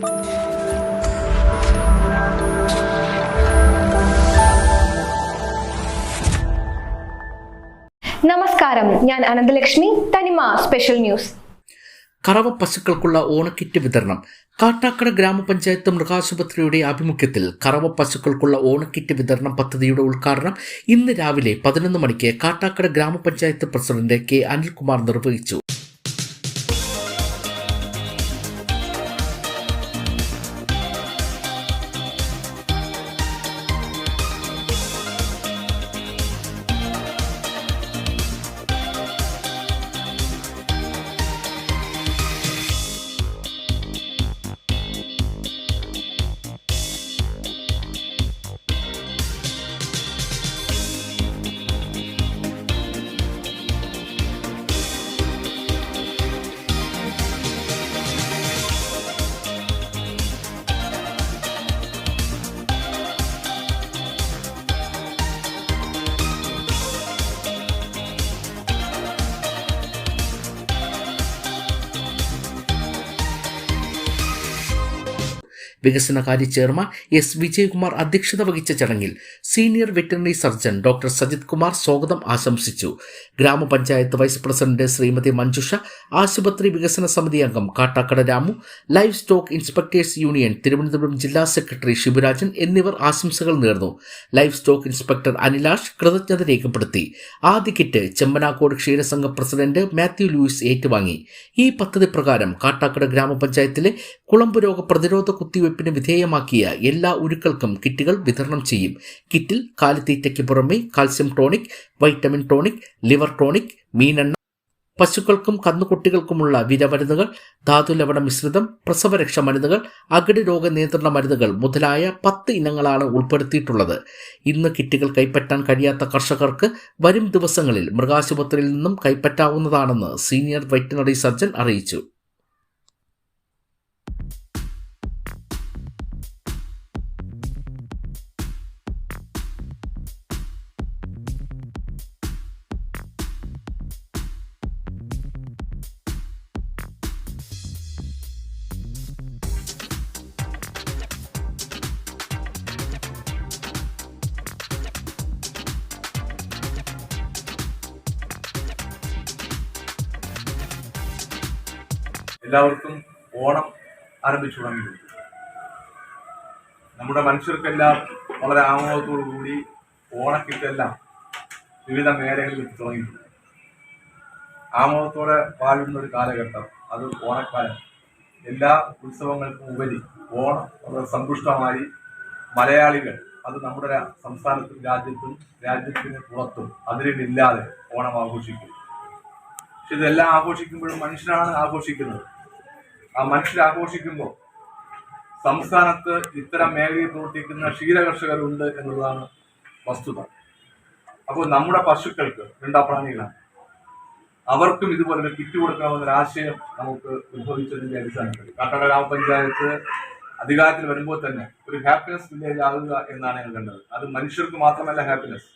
നമസ്കാരം. ഞാൻ അനന്തലക്ഷ്മി തനിമ സ്പെഷ്യൽ ന്യൂസ്. കറവ പശുക്കൾക്കുള്ള ഓണക്കിറ്റ് വിതരണം. കാട്ടാക്കട ഗ്രാമപഞ്ചായത്ത് മൃഗാശുപത്രിയുടെ ആഭിമുഖ്യത്തിൽ കറവ പശുക്കൾക്കുള്ള ഓണക്കിറ്റ് വിതരണം പദ്ധതിയുടെ ഉദ്ഘാടനം ഇന്ന് രാവിലെ പതിനൊന്ന് മണിക്ക് കാട്ടാക്കട ഗ്രാമപഞ്ചായത്ത് പ്രസിഡന്റ് കെ അനിൽകുമാർ നിർവഹിച്ചു. വികസനകാര്യ ചെയർമാൻ എസ് വിജയകുമാർ അധ്യക്ഷത വഹിച്ച ചടങ്ങിൽ senior veterinary surgeon doctor Sajith Kumar സ്വാഗതം ആശംസിച്ചു. ഗ്രാമപഞ്ചായത്ത് വൈസ് പ്രസിഡന്റ് ശ്രീമതി മഞ്ജുഷ ആശുപത്രി വികസന സമിതി അംഗം Kattakada Ramu life stock inspectors union Thiruvananthapuram ജില്ലാ സെക്രട്ടറി ശിവരാജൻ എന്നിവർ ആശംസകൾ നേർന്നു. ലൈഫ് സ്റ്റോക്ക് ഇൻസ്പെക്ടർ അനിലാഷ് കൃതജ്ഞത രേഖപ്പെടുത്തി. ആദ്യ കിറ്റ് ചെമ്മനാക്കോട് ക്ഷീരസംഘ പ്രസിഡന്റ് മാത്യു ലൂയിസ് ഏറ്റുവാങ്ങി. ഈ പദ്ധതി പ്രകാരം കാട്ടാക്കട ഗ്രാമപഞ്ചായത്തിലെ കുളമ്പ് രോഗ പ്രതിരോധ കുത്തിവയ്പ്പിന് വിധേയമാക്കിയ എല്ലാ ഉരുക്കൾക്കും കിറ്റുകൾ വിതരണം ചെയ്യും. കിറ്റിൽ കാലിത്തീറ്റയ്ക്ക് പുറമെ calcium tonic vitamin tonic liver tonic മീനെണ്ണ പശുക്കൾക്കും കന്നുകുട്ടികൾക്കുമുള്ള വിരമരുന്നുകൾ ധാതുലവണ മിശ്രിതം പ്രസവരക്ഷ മരുന്നുകൾ അകിട് രോഗ നിയന്ത്രണ മരുന്നുകൾ മുതലായ പത്ത് ഇനങ്ങളാണ് ഉൾപ്പെടുത്തിയിട്ടുള്ളത്. ഇന്ന് കിറ്റുകൾ കൈപ്പറ്റാൻ കഴിയാത്ത കർഷകർക്ക് വരും ദിവസങ്ങളിൽ മൃഗാശുപത്രിയിൽ നിന്നും കൈപ്പറ്റാവുന്നതാണെന്ന് സീനിയർ വെറ്റിനറി സർജൻ അറിയിച്ചു. എല്ലാവർക്കും ഓണം ആരംഭിച്ചു തുടങ്ങിയിട്ടുണ്ട് നമ്മുടെ മനുഷ്യർക്കെല്ലാം വളരെ ആമോദത്തോടു കൂടി ഓണക്കിട്ടെല്ലാം വിവിധ മേഖലകളിൽ എത്തി തുടങ്ങിയിട്ടുണ്ട് ആമോദത്തോടെ വാഴുന്ന ഒരു കാലഘട്ടം അത് ഓണക്കാലം. എല്ലാ ഉത്സവങ്ങൾക്കും ഉപരി ഓണം വളരെ സന്തുഷ്ടമായി മലയാളികൾ അത് നമ്മുടെ സംസ്ഥാനത്തും രാജ്യത്തും രാജ്യത്തിന് പുറത്തും അതിരില്ലാതെ ഓണം ആഘോഷിക്കും. പക്ഷെ ഇതെല്ലാം ആഘോഷിക്കുമ്പോഴും മനുഷ്യരാണ് ആഘോഷിക്കുന്നത്. ആ മനുഷ്യർ ആഘോഷിക്കുമ്പോൾ സംസ്ഥാനത്ത് ഇത്തരം മേഖലയിൽ പ്രവർത്തിക്കുന്ന ക്ഷീരകർഷകരുണ്ട് എന്നുള്ളതാണ് വസ്തുത. അപ്പോൾ നമ്മുടെ പശുക്കൾക്ക് മിണ്ടാപ്രാണികളാണ് അവർക്കും ഇതുപോലെ കിറ്റ് കൊടുക്കണമെന്നൊരു ആശയം നമുക്ക് ഉത്ഭവിച്ചതിന്റെ അടിസ്ഥാനത്തിൽ. കാട്ടാട് ഗ്രാമപഞ്ചായത്ത് അധികാരത്തിൽ വരുമ്പോൾ തന്നെ ഒരു ഹാപ്പിനെസ് വില്ലേജ് ആകുക എന്നാണ് ഞങ്ങൾ കണ്ടത്. അത് മനുഷ്യർക്ക് മാത്രമല്ല ഹാപ്പിനെസ്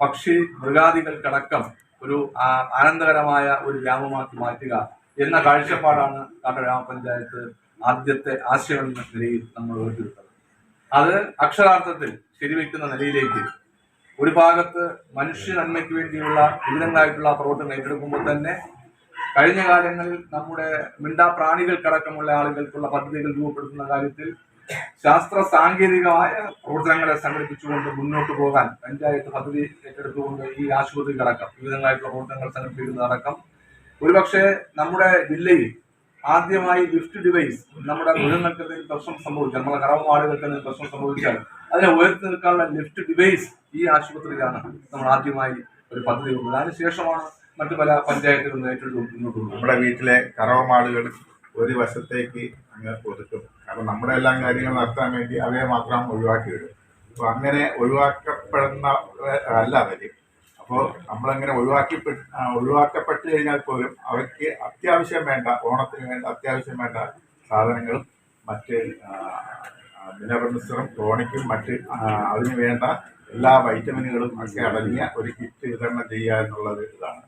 പക്ഷി മൃഗാദികൾക്കടക്കം ഒരു ആനന്ദകരമായ ഒരു ഗ്രാമമാക്കി മാറ്റുക എന്ന കാഴ്ചപ്പാടാണ് കാട്ട ഗ്രാമപഞ്ചായത്ത് ആദ്യത്തെ ആശയം എന്ന നിലയിൽ നമ്മൾ ഉയർത്തിയെടുത്തത് അത് അക്ഷരാർത്ഥത്തിൽ ശരിവെക്കുന്ന നിലയിലേക്ക് ഒരു ഭാഗത്ത് മനുഷ്യ നന്മയ്ക്ക് വേണ്ടിയുള്ള വിവിധങ്ങളായിട്ടുള്ള പ്രവർത്തനം ഏറ്റെടുക്കുമ്പോൾ തന്നെ കഴിഞ്ഞ കാലങ്ങളിൽ നമ്മുടെ മിണ്ടാ പ്രാണികൾക്കടക്കമുള്ള ആളുകൾക്കുള്ള പദ്ധതികൾ രൂപപ്പെടുത്തുന്ന കാര്യത്തിൽ ശാസ്ത്ര സാങ്കേതികമായ പ്രവർത്തനങ്ങളെ സംഘടിപ്പിച്ചുകൊണ്ട് മുന്നോട്ട് പോകാൻ പഞ്ചായത്ത് പദ്ധതി ഏറ്റെടുത്തുകൊണ്ട് ഈ ആശുപത്രികളടക്കം വിവിധങ്ങളായിട്ടുള്ള പ്രവർത്തനങ്ങൾ സംഘടിപ്പിക്കുന്നതടക്കം ഒരുപക്ഷെ നമ്മുടെ ജില്ലയിൽ ആദ്യമായി ലിഫ്റ്റ് ഡിവൈസ് നമ്മുടെ മൃഗങ്ങൾക്ക് എന്തെങ്കിലും പ്രശ്നം സംഭവിച്ചാൽ നമ്മുടെ വാർഡുകൾക്ക് എന്തെങ്കിലും പ്രശ്നം സംഭവിച്ചാൽ അതിനെ ഉയർത്തി നിൽക്കാനുള്ള ലിഫ്റ്റ് ഡിവൈസ് ഈ ആശുപത്രിയിലാണ് നമ്മൾ ആദ്യമായി ഒരു പദ്ധതി കൊണ്ടത് അതിനുശേഷമാണ് മറ്റു പല പഞ്ചായത്തുകളും ഏറ്റെടുത്ത് മുന്നോട്ട് നമ്മുടെ വീട്ടിലെ കറവമാടുകൾ ഒരു വശത്തേക്ക് അങ്ങ് ഒതുക്കും. കാരണം നമ്മുടെ എല്ലാം കാര്യങ്ങൾ നടത്താൻ വേണ്ടി അവയെ മാത്രം ഒഴിവാക്കി വിടും അപ്പോൾ അങ്ങനെ ഒഴിവാക്കപ്പെടുന്ന അല്ല അവർ അപ്പോൾ നമ്മളങ്ങനെ ഒഴിവാക്കിപ്പെട്ട് ഒഴിവാക്കപ്പെട്ട് കഴിഞ്ഞാൽ പോലും അവയ്ക്ക് അത്യാവശ്യം വേണ്ട ഓണത്തിന് വേണ്ട അത്യാവശ്യം വേണ്ട സാധനങ്ങളും മറ്റ് മിനറൽസും ടോണിക്കും മറ്റ് അതിന് വേണ്ട എല്ലാ വൈറ്റമിനുകളും ഒക്കെ അടങ്ങിയ ഒരു കിറ്റ് വിതരണം ചെയ്യുക എന്നുള്ളത് ഇതാണ്.